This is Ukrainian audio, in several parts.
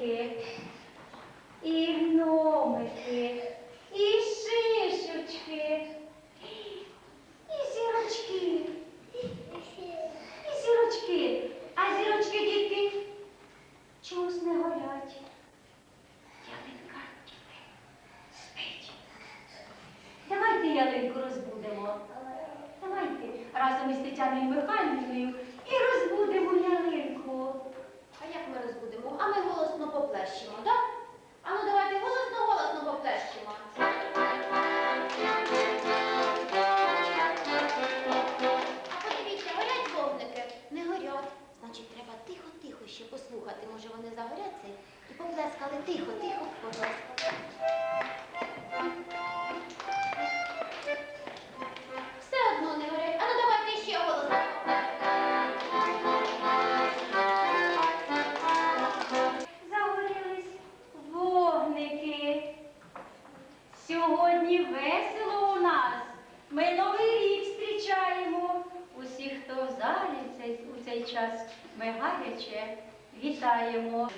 гномики і гномики. Вітаємо!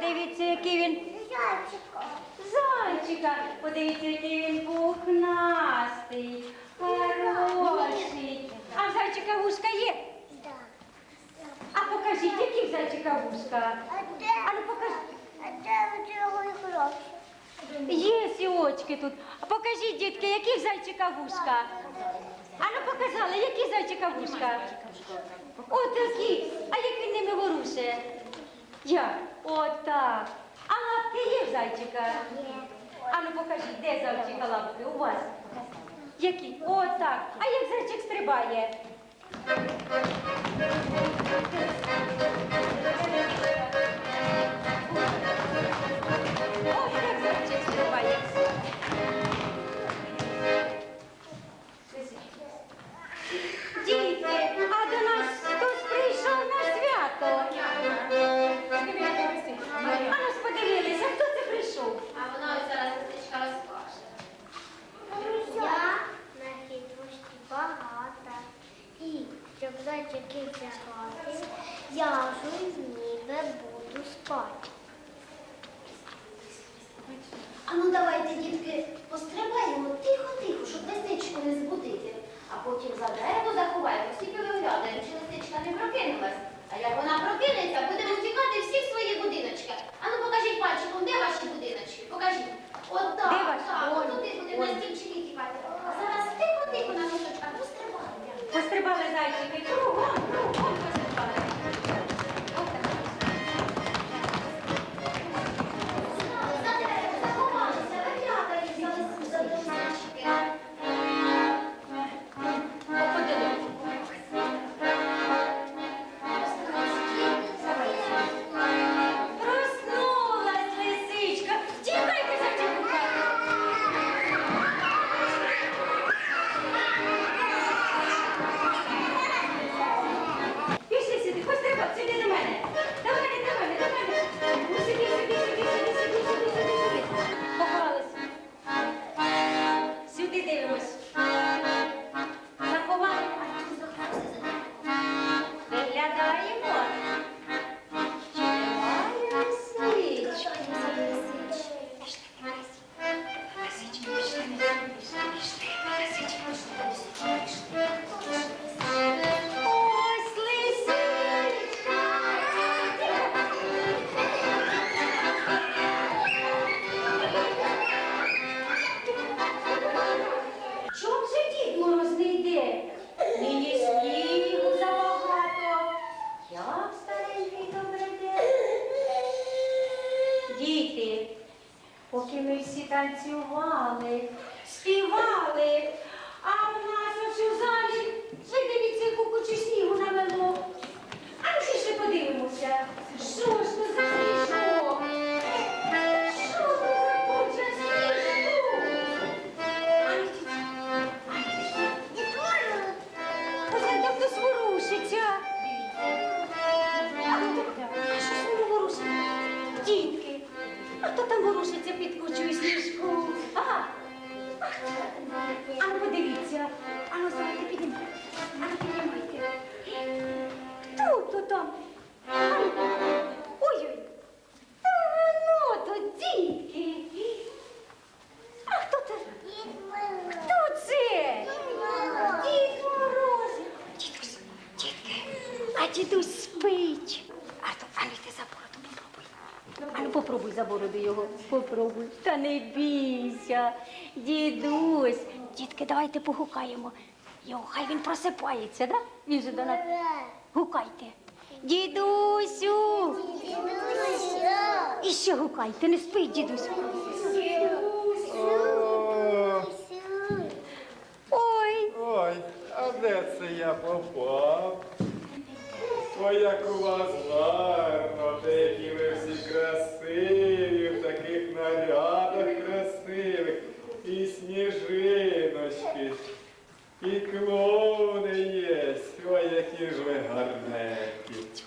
подивіться, який він. Зайчика. Зайчика. Подивіться, який він пухнастий, хороший. А в зайчика вушка є? Так. А покажіть, які в зайчика вушка. А ну покажіть. Є сіочки тут. А покажіть, дітки, які в зайчика вушка. А ну показали, які зайчика вушка. такий, А який він ними ворушує? Як? Отак. А лапки є в зайчика? А ну покажіть, де зайчика лапки? У вас? Які? Отак. А як зайчик стрибає? А ну давайте, дітки, пострибаємо тихо-тихо, щоб лисичку не збудити. А потім за дерево заховаємо, тільки виглядаємо, чи лисичка не прокинулась. А як вона прокинеться, будемо тікати всі в свої будиночки. А ну покажіть пальчиком, де ваші будиночки? Покажіть. От так, так, от туди будемо на стільчики тікати. А зараз тихо-тихо на носочках пострибаємо. Пострибали зайчики, кругом, кругом попробуй за бороду його, попробуй. Та не бійся, дідусь. Дітки, давайте погукаємо. Його, хай він просипається, да? Він же до нас. Гукайте. Дідусю! І ще гукайте, не спить, дідусь. Ой, Ой, Ой, а де це я попав? Ой, як у вас гарно, деякі ви всі красиві, в таких нарядах красивих, і сніжиночки, і клоуни є. Ой, які ж ви гарненькі.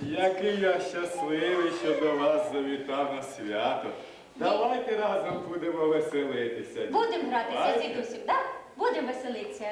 Який я щасливий, що до вас завітав на свято. Давайте разом будемо веселитися. будемо гратися з Давайте. дідусем, так? Будемо веселитися.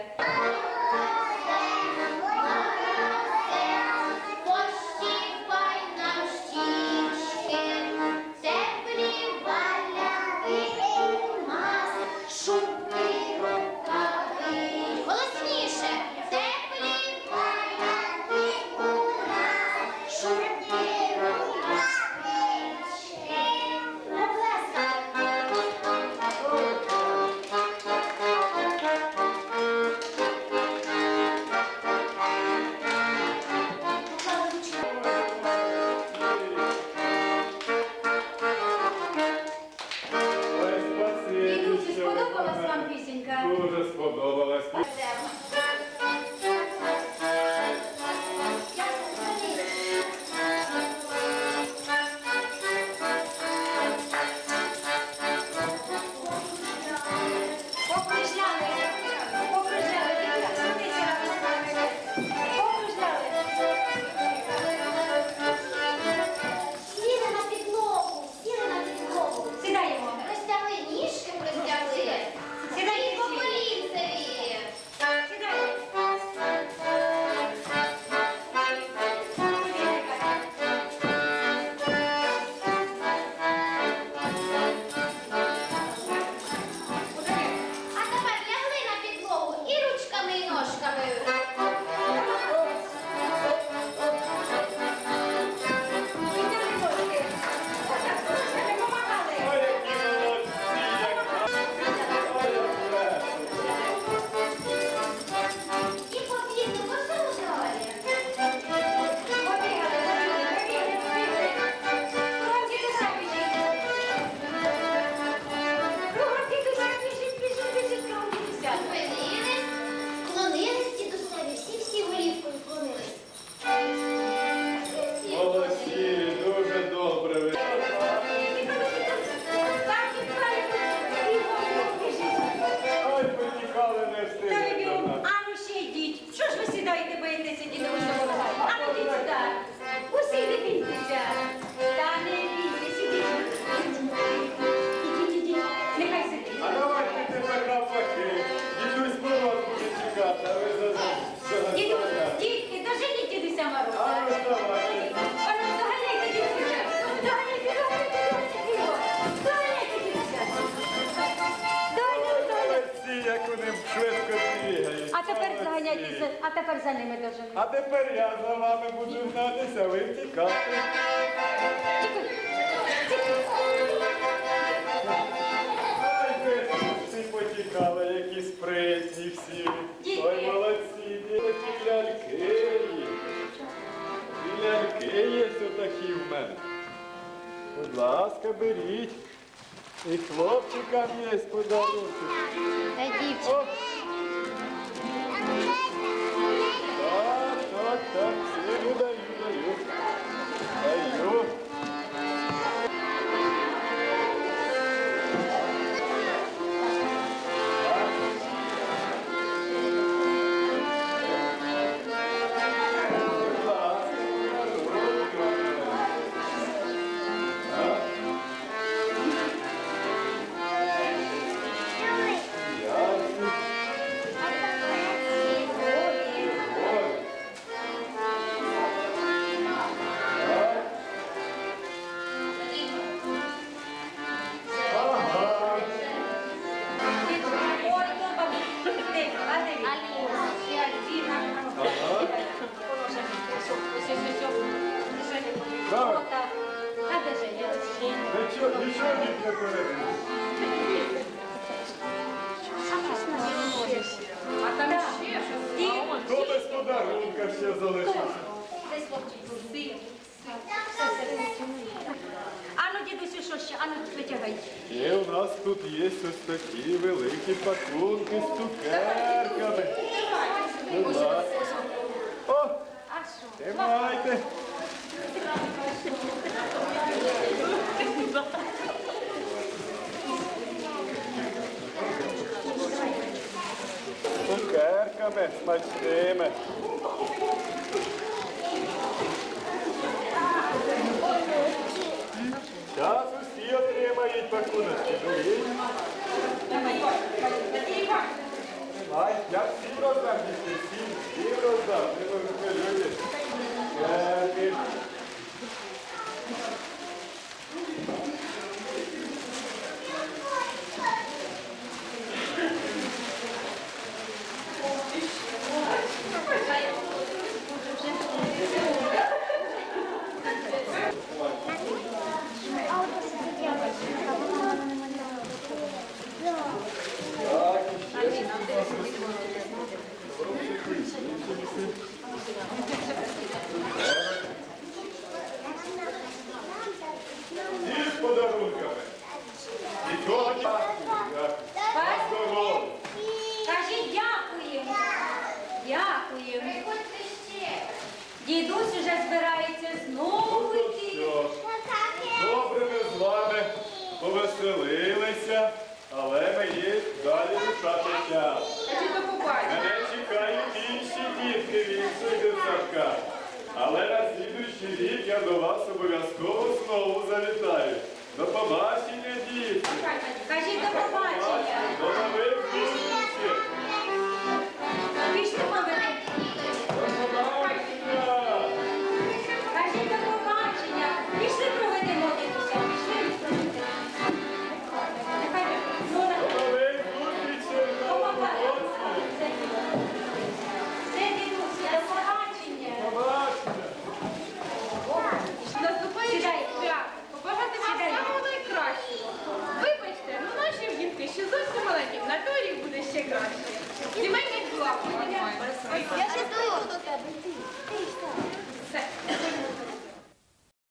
ко мне с. ще, ану витягай. Ще у нас тут є ось такі великі пакунки з цукерками. Ну, ось, ось. О! А що? Тримайте. Цукерками смачними. пакуночки другі. Я всі роздам, всі, всі роздам.